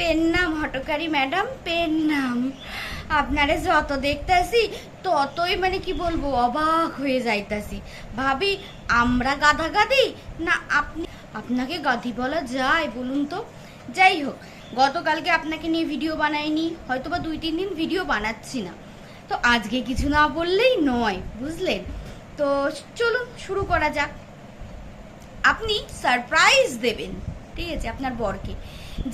Pen নাম, হটকারী madam, pen নাম। আপনারে যত দেখতাছি, ততই মানে কি বলব, অবাক হয়ে যাইতাছি। ভাবি, আমরা গাধা গাধি? না, আপনি আপনাকে গাধি বলা যায়, বলুন তো। যাই হোক, গতকালকে আপনাকে নিয়ে ভিডিও বানাইনি হয়তো বা দুই তিন দিন ভিডিও বানাচ্ছি না। তো আজকে কিছু না বললেই নয়, বুঝলেন? তো চলুন, শুরু করা যাক। আপনি সারপ্রাইজ দেবেন, ঠিক আছে, আপনার বরকে।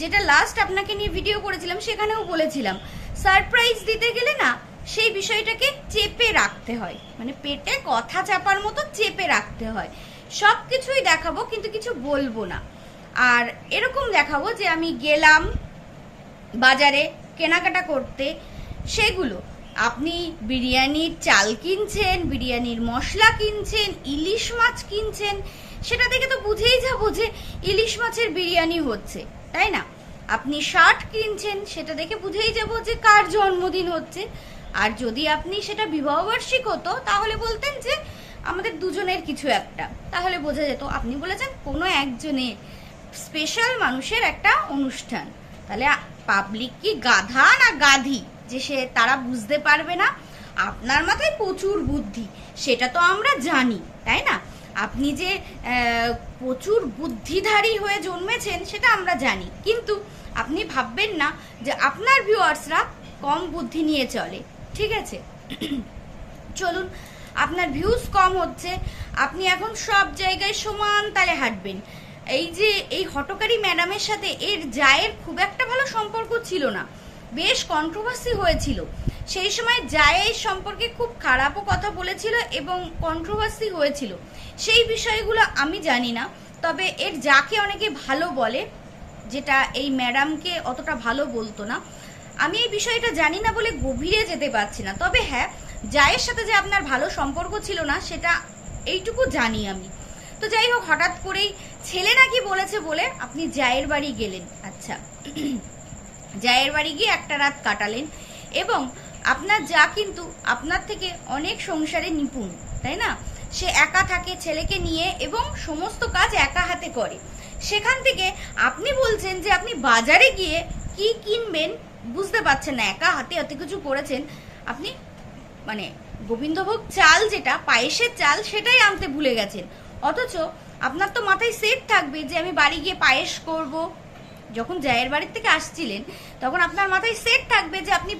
যেটা লাস্ট আপনাকে নিয়ে ভিডিও করেছিলাম, সেখানেও বলেছিলাম সারপ্রাইজ দিতে গেলে না সেই বিষয়টাকে চেপে রাখতে হয়। মানে পেটে কথা চাপার মতো চেপে রাখতে হয়। সব কিছুই দেখাবো, কিন্তু কিছু বলব না। আর এরকম দেখাবো যে আমি গেলাম বাজারে কেনাকাটা করতে, সেগুলো। আপনি বিরিয়ানির চাল কিনছেন, বিরিয়ানির মশলা কিনছেন, ইলিশ মাছ কিনছেন, সেটা দেখে তো বুঝেই যাব যে ইলিশ মাছের বিরিয়ানি হচ্ছে। তাই না? আপনি শার্ট কিনছেন, সেটা দেখে বুঝেই যাব যে কার জন্মদিন হচ্ছে। আর যদি আপনি সেটা বিবাহবার্ষিক হতো, তাহলে বলতেন যে আমাদের দুজনের কিছু একটা। তাহলে বোঝা যেত, আপনি বলেছেন কোনো একজনের স্পেশাল মানুষের একটা অনুষ্ঠান। তাহলে পাবলিক কি গাধা না গাধি? যে সে, তারা বুঝতে পারবে না। আপনার মাথায় প্রচুর বুদ্ধি, সেটা তো আমরা জানি, তাই না? আপনি যে প্রচুর বুদ্ধিধারী হয়ে জন্মেছেন সেটা আমরা জানি। কিন্তু আপনি ভাববেন না যে আপনার ভিউয়ার্সরা কম বুদ্ধি নিয়ে চলে, ঠিক আছে? চলুন, আপনার ভিউজ কম হচ্ছে, আপনি এখন সব জায়গায় সমান তালে হাঁটবেন। এই যে, এই হটকারী ম্যাডামের সাথে এর জায়ের খুব একটা ভালো সম্পর্ক ছিল না। বেশ কন্ট্রোভার্সি হয়েছিল। সেই সময় জায়ের সম্পর্কে খুব খারাপও কথা বলেছিল এবং কন্ট্রোভার্সি হয়েছিল। সেই বিষয়গুলো আমি জানি না, তবে এর যাকে অনেকে ভালো বলে, যেটা এই ম্যাডামকে অতটা ভালো বলতো না, আমি এই বিষয়টা জানি না বলে গভীরে যেতে পারছি না। তবে হ্যাঁ জায়ের সাথে যে আপনার ভালো সম্পর্ক ছিল না, সেটা এইটুকু জানি আমি। তো যাই হোক, হঠাৎ করেই ছেলে নাকি বলেছে বলে আপনি জায়ের বাড়ি গেলেন। আচ্ছা। জায়ের বাড়ি গিয়ে একটা রাত কাটালেন এবং আপনার যা কিন্তু আপনার থেকে অনেক সংসারে নিপুণ, তাই না? সে একা থাকে ছেলেকে নিয়ে এবং সমস্ত কাজ একা হাতে করে। সেখান থেকে আপনি বলছেন যে আপনি বাজারে গিয়ে কি কিনবেন বুঝতে পারছেন না, একা হাতে এত কিছু করেছেন। আপনি মানে গোবিন্দভোগ চাল যেটা, পায়েসের চাল সেটাই আনতে ভুলে গেছেন। অথচ আপনার তো মাথায় সেট থাকবে যে আমি বাড়ি গিয়ে পায়েস করব। যখন জায়ের বাড়ির থেকে আসছিলেন, তখন আপনার মাথায় সেট থাকবে যে আপনি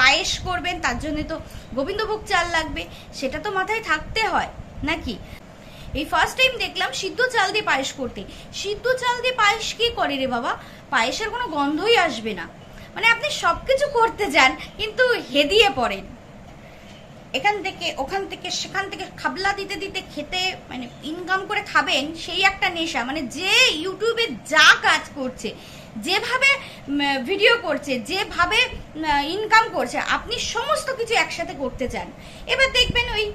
পায়েস করবেন, তার জন্য তো গোবিন্দভোগ চাল লাগবে, সেটা তো মাথায় থাকতে হয়, নাকি? এই ফার্স্ট টাইম দেখলাম সিদ্ধ চাল দিয়ে পায়েস করতে। সিদ্ধ চাল দিয়ে পায়েস কি করে রে বাবা? পায়েসের কোনো গন্ধই আসবে না। মানে আপনি সব কিছু করতে যান, কিন্তু হেদিয়ে পড়েন। এখান থেকে, ওখান থেকে, সেখান থেকে খাবলা দিতে দিতে খেতে মানে ইনকাম করে খাবেন, সেই একটা নেশা। মানে যে ইউটিউবে যা কাজ করছে যেভাবে ভিডিও করছে, যেভাবে ইনকাম করছে, আপনি সমস্ত কিছু একসাথে করতে চান। এবার দেখবেন ওই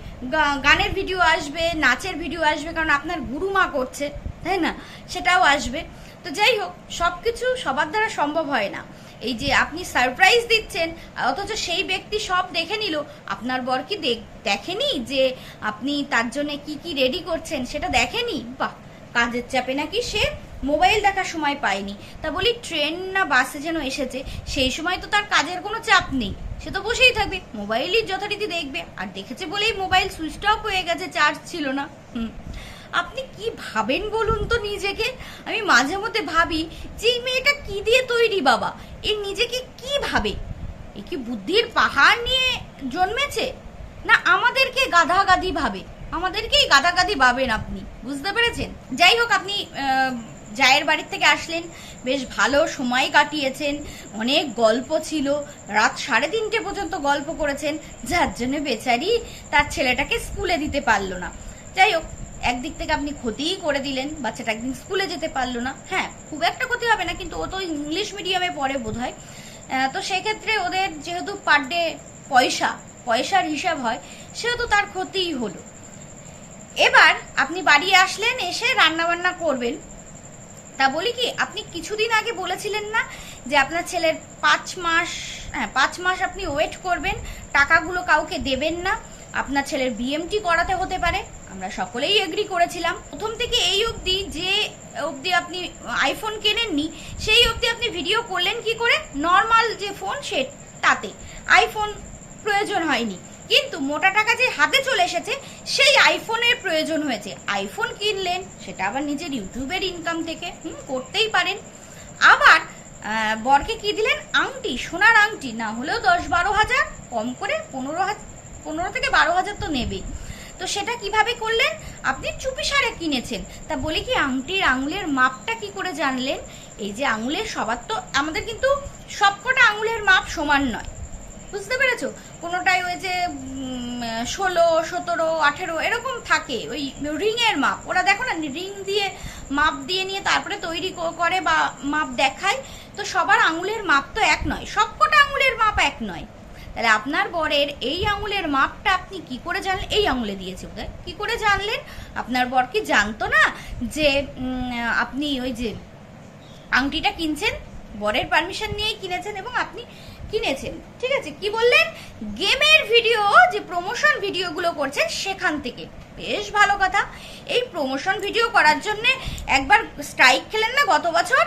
গানের ভিডিও আসবে, নাচের ভিডিও আসবে, কারণ আপনার গুরুমা করছে, তাই না? সেটাও আসবে। তো যাই হোক সব কিছু সবার দ্বারা সম্ভব হয় না। এই যে আপনি সারপ্রাইজ দিচ্ছেন, অথচ সেই ব্যক্তি সব দেখে নিল, আপনার বর কি দেখ- দেখেনি যে আপনি তার জন্য কি কি রেডি করছেন, সেটা দেখেনি? বাহ! কাজের চাপে নাকি সে মোবাইল দেখার সময় পায়নি তা বলি, ট্রেন না বাসে যেন এসেছে, সেই সময় তো তার কাজের কোনো চাপ নেই। সে তো বসেই থাকবে, মোবাইলই যথারীতি দেখবে। আর দেখেছে বলেই মোবাইল সুইচ অফ হয়ে গেছে চার্জ ছিল না। হুম। আপনি কি ভাবেন বলুন তো নিজেকে? আমি মাঝে মধ্যে ভাবি, যে এই মেয়েটা কি দিয়ে তৈরি বাবা? এ নিজেকে কি ভাবে? এ কি বুদ্ধির পাহাড় নিয়ে জন্মেছে? না আমাদেরকে গাধা গাধি ভাবে? আমাদেরকেই গাধা গাধি ভাবেন আপনি, বুঝতে পেরেছেন? যাই হোক, আপনি জায়ের বাড়ির থেকে আসলেন। বেশ ভালো সময় কাটিয়েছেন। অনেক গল্প ছিল। রাত সাড়ে তিনটে পর্যন্ত গল্প করেছেন। যার জন্য বেচারি তার ছেলেটাকে স্কুলে দিতে পারল না। যাই হোক, একদিক থেকে আপনি ক্ষতিই করে দিলেন। বাচ্চাটা একদিন স্কুলে যেতে পারল না। হ্যাঁ খুব একটা ক্ষতি হবে না, কিন্তু ও তো ইংলিশ মিডিয়ামে পড়ে বোধ হয় তো সেক্ষেত্রে ওদের যেহেতু পার ডে পয়সা, পয়সার হিসাব হয়, সেহেতু তার ক্ষতিই হলো। এবার আপনি বাড়ি আসলেন, এসে রান্না বান্না করবেন। তা বলি কি, আপনি কিছুদিন আগে বলেছিলেন না যে আপনার ছেলের পাঁচ মাস হ্যাঁ পাঁচ মাস আপনি ওয়েট করবেন, টাকাগুলো কাউকে দেবেন না। আপনার ছেলের বিএমটি করাতে হতে পারে, আমরা সকলেই এগ্রি করেছিলাম। প্রথম থেকে এই অবধি যে অবধি আপনি আইফোন কেনেননি, সেই অবধি আপনি ভিডিও করলেন কি করে? নর্মাল যে ফোন সে, তাতে। আইফোন প্রয়োজন হয়নি। কিন্তু মোটা টাকা যে হাতে চলে এসেছে, সেই আইফোনের প্রয়োজন হয়েছে। আইফোন কিনলেন, সেটা আবার নিজের ইউটিউবের ইনকাম থেকে, হুম, করতেই পারেন। আবার বরকে কি দিলেন? আংটি, সোনার আংটি, না হলেও দশ বারো হাজার, কম করে পনেরো হাজার পনেরো থেকে বারো হাজার তো নেবেই। তো সেটা কীভাবে করলেন? আপনি চুপি সারে কিনেছেন। তা বলি কি, আংটির আঙুলের মাপটা কি করে জানলেন? এই যে আঙুলের সবার তো আমাদের কিন্তু সবকটা আঙুলের মাপ সমান নয়। বুঝতে পেরেছ? কোনোটাই ওই যে ষোলো, সতেরো, আঠেরো এরকম থাকে। ওই রিংয়ের মাপ। ওরা দেখো না, রিং দিয়ে মাপ দিয়ে নিয়ে তারপরে তৈরি করে বা মাপ দেখায়। তো সবার আঙুলের মাপ তো এক নয়। সবকটা আঙুলের মাপ এক নয়। তাহলে আপনার বরের এই আঙুলের মাপটা আপনি কি করে জানলেন? এই আঙুলে দিয়েছে বোধহয় কি করে জানলেন? আপনার বর কি জানতো না যে আপনি ওই যে আংটিটা কিনছেন? বরের পারমিশন নিয়েই কিনেছেন এবং আপনি কিনেছেন। ঠিক আছে, কি বললেন? গেমের ভিডিও, যে প্রমোশন ভিডিওগুলো করছেন সেখান থেকে। বেশ ভালো কথা। এই প্রমোশন ভিডিও করার জন্য একবার স্ট্রাইক খেলেন না গত বছর?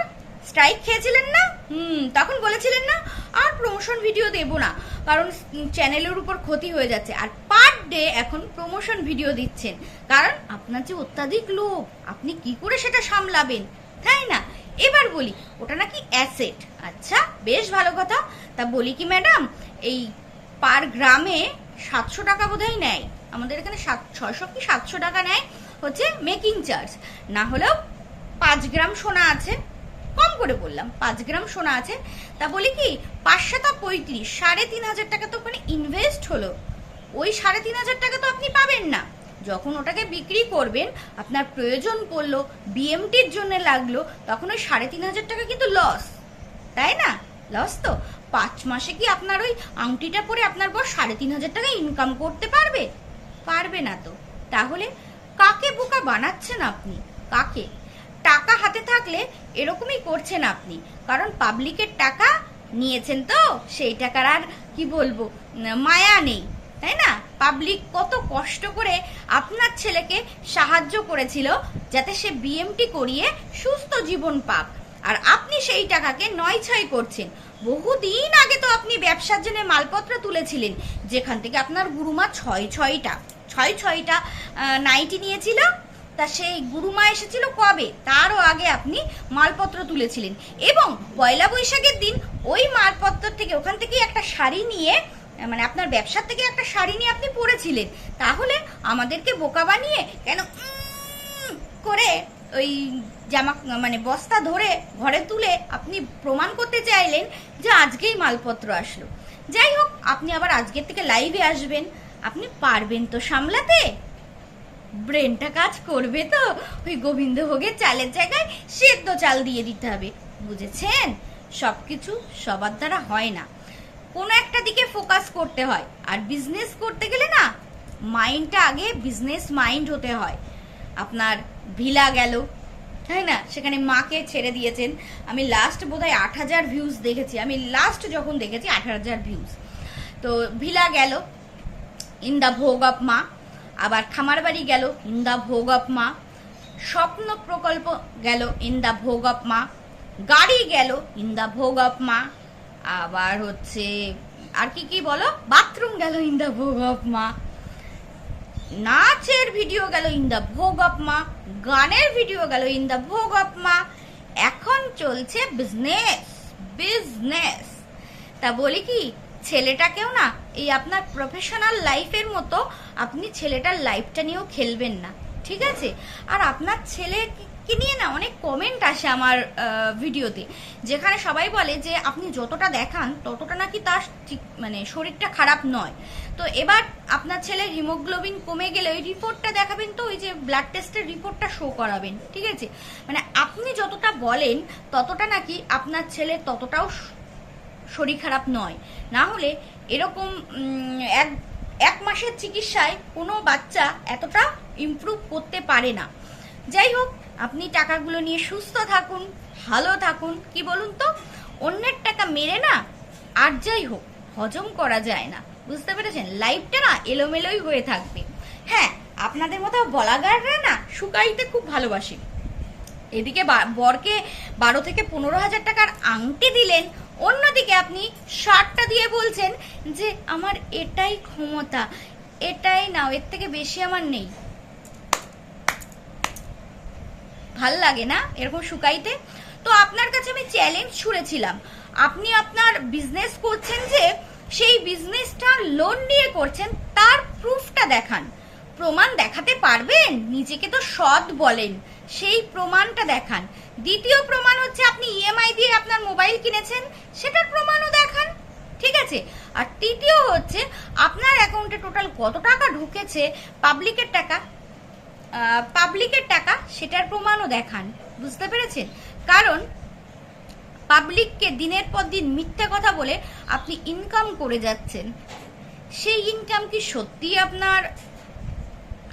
স্ট্রাইক খেয়েছিলেন না? হুম, তখন বলেছিলেন না, আর প্রমোশন ভিডিও দেব না। কারণ চ্যানেলের উপর ক্ষতি হয়ে যাচ্ছে। আর পার ডে এখন প্রমোশন ভিডিও দিচ্ছেন। কারণ আপনার যে অত্যাধিক লোভ, আপনি কি করে সেটা সামলাবেন? তাই না? এবার বলি, ওটা নাকি অ্যাসেট আচ্ছা বেশ ভালো কথা। তা বলি কি ম্যাডাম এই পার গ্রামে সাতশো টাকা বোধহয় নেয়। আমাদের এখানে সাত, ছয়শো কি সাতশো টাকা নেয় হচ্ছে মেকিং চার্জ না হলেও পাঁচ গ্রাম সোনা আছে। কম করে বললাম, পাঁচ গ্রাম সোনা আছে। তা বলি কি পাঁচশোটা পঁয়ত্রিশ, সাড়ে তিন হাজার টাকা তো ওখানে ইনভেস্ট হলো। ওই সাড়ে তিন হাজার টাকা তো আপনি পাবেন না। যখন ওটাকে বিক্রি করবেন, আপনার প্রয়োজন পড়ল বিএমটির জন্য লাগল, তখন ওই সাড়ে তিন হাজার টাকা কিন্তু লস তাই না? লস তো? পাঁচ মাসে কি আপনার ওই আংটিটা পরে আপনার বর সাড়ে তিন হাজার টাকা ইনকাম করতে পারবে? পারবে না তো। তাহলে কাকে বোকা বানাচ্ছেন আপনি? কাকে? টাকা হাতে থাকলে এরকমই করছেন আপনি। কারণ পাবলিকের টাকা নিয়েছেন তো, সেই টাকার আর কি বলব, মায়া নেই। তাই না? পাবলিক কত কষ্ট করে আপনার ছেলেকে সাহায্য করেছিল যাতে সে বিএমটি করিয়ে সুস্থ জীবন পাক। আর আপনি সেই টাকাকে নয় ছয় করছেন। বহুদিন আগে তো আপনি ব্যবসার জন্য মালপত্র তুলেছিলেন, যেখান থেকে আপনার গুরুমা ছয় ছয়টা ছয় ছয়টা নাইটি নিয়েছিল। তা সেই গুরুমা এসেছিল কবে? তারও আগে আপনি মালপত্র তুলেছিলেন। এবং পয়লা বৈশাখের দিন ওই মালপত্র থেকে ওখান থেকে একটা শাড়ি নিয়ে মানে আপনার ব্যবসার থেকে একটা শাড়ি নিয়ে আপনি পরেছিলেন, তাহলে আমাদেরকে বোকা বানিয়ে কেন করে ওই জামা মানে বস্তা ধরে ঘরে তুলে আপনি প্রমাণ করতে চাইলেন যে আজকেই মালপত্র আসলো। যাই হোক, আপনি আবার আজকের থেকে লাইভে আসবেন। আপনি পারবেন তো সামলাতে? ব্রেনটা কাজ করবে তো। ওই গোবিন্দভোগের চালের জায়গায় সেদ্ধ চাল দিয়ে দিতে হবে। বুঝেছেন? সব কিছু সবার দ্বারা হয় না। কোনো একটা দিকে ফোকাস করতে হয়। আর বিজনেস করতে গেলে না মাইন্ডটা আগে বিজনেস মাইন্ড হতে হয়। আপনার ভিলা গেল, তাই না? সেখানে মাকে ছেড়ে দিয়েছেন। আমি লাস্ট বোধহয় আট হাজার ভিউজ দেখেছি। আমি লাস্ট যখন দেখেছি, আট হাজার ভিউজ তো ভিলা গেল ইন দ্য ভোগ অফ মা। আবার খামার বাড়ি গেল ইন দ্য ভোগ অফ মা। স্বপ্ন প্রকল্প গেল ইন দ্য ভোগ অফ মা। গাড়ি গেল ইন দ্য ভোগ অফ মা। আবার হচ্ছে, আর কি কি বলো? বাথরুম গেল ইন দ্য ভোগ অফ মা। নাচের ভিডিও গেল ইন দ্য ভোগ অফ মা। গানের ভিডিও গেল ইন দ্য ভোগ অফ মা। এখন চলছে বিজনেস বিজনেস তা বলি কি, ছেলেটাকেও না, এই আপনার প্রফেশনাল লাইফের মতো আপনি ছেলেটার লাইফটা নিয়েও খেলবেন না, ঠিক আছে? আর আপনার ছেলেকে নিয়ে না অনেক কমেন্ট আসে আমার ভিডিওতে। যেখানে সবাই বলে যে, আপনি যতটা দেখান, ততটা নাকি তার ঠিক মানে শরীরটা খারাপ নয়। তো এবার আপনার ছেলের হিমোগ্লোবিন কমে গেলে ওই রিপোর্টটা দেখাবেন তো, ওই যে ব্লাড টেস্টের রিপোর্টটা শো করাবেন, ঠিক আছে? মানে আপনি যতটা বলেন, ততটা নাকি আপনার ছেলে ততটাও শরীর খারাপ নয়। না হলে এরকম এক এক মাসের চিকিৎসায় কোনো বাচ্চা এতটা ইমপ্রুভ করতে পারে না। যাই হোক আপনি টাকাগুলো নিয়ে সুস্থ থাকুন, ভালো থাকুন, কি বলুন তো? অন্যের টাকা মেরে না, আর যাই হোক, হজম করা যায় না। বুঝতে পেরেছেন? লাইফটা না এলোমেলোই হয়ে থাকবে। হ্যাঁ আপনাদের মতো বলাগাররা না শুকাইতে খুব ভালোবাসে। এদিকে বরকে বারো থেকে পনেরো হাজার টাকার আংটি দিলেন, অন্যদিকে আপনি শার্টটা দিয়ে বলছেন যে, আমার এটাই ক্ষমতা, এটাই নাও, এর থেকে বেশি আমার নেই। ভালো লাগে না এরকম শুকাইতে? তো আপনার কাছে আমি চ্যালেঞ্জ ছুড়েছিলাম। আপনি আপনার বিজনেস করছেন যে, সেই বিজনেসটা লোন নিয়ে করছেন, তার প্রুফটা দেখান। প্রমাণ দেখাতে পারবেন? নিজেকে তো সৎ বলেন। সেই প্রমাণটা দেখান। দ্বিতীয় প্রমাণ হচ্ছে আপনি ইএমআই দিয়ে আপনার মোবাইল কিনেছেন, সেটার প্রমাণও দেখান। ঠিক আছে? আর তৃতীয় হচ্ছে, আপনার অ্যাকাউন্টে টোটাল কত টাকা ঢুকেছে? পাবলিকের টাকা? পাবলিকের টাকা সেটার প্রমাণও দেখান, বুঝতে পেরেছেন? কারণ পাবলিককে দিনের পর দিন মিথ্যা কথা বলে আপনি ইনকাম করে যাচ্ছেন। সেই ইনকাম কি সত্যি আপনার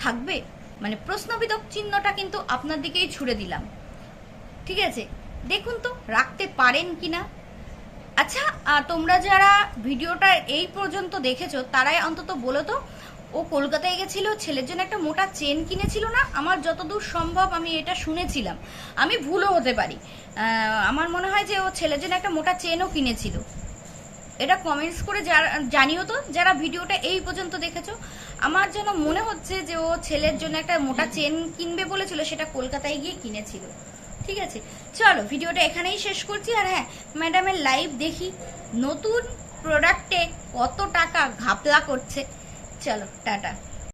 থাকবে? মানে প্রশ্নবিধক চিহ্নটা কিন্তু আপনার দিকেই ছুড়ে দিলাম। ঠিক আছে? দেখুন তো, রাখতে পারেন কিনা? আচ্ছা তোমরা যারা ভিডিওটা এই পর্যন্ত দেখেছ, তারাই অন্তত বলো তো ও কলকাতায় গেছিল, ছেলের জন্য একটা মোটা চেন কিনেছিল না? আমার যতদূর সম্ভব আমি এটা শুনেছিলাম। আমি ভুলও হতে পারি। আমার মনে হয় যে ও ছেলের জন্য একটা মোটা চেনও কিনেছিল। এটা কমেন্টস করে যারা, জানিও তো, যারা ভিডিওটা এই পর্যন্ত দেখেছ। আমার যেন মনে হচ্ছে যে ও ছেলের জন্য একটা মোটা চেন কিনবে বলেছিল, সেটা কলকাতায় গিয়ে কিনেছিল। ঠিক আছে? চলো, ভিডিওটা এখানেই শেষ করছি। আর হ্যাঁ ম্যাডামের লাইভ দেখি। নতুন প্রোডাক্টে কত টাকা ঘাপলা করছে। চলো টাটা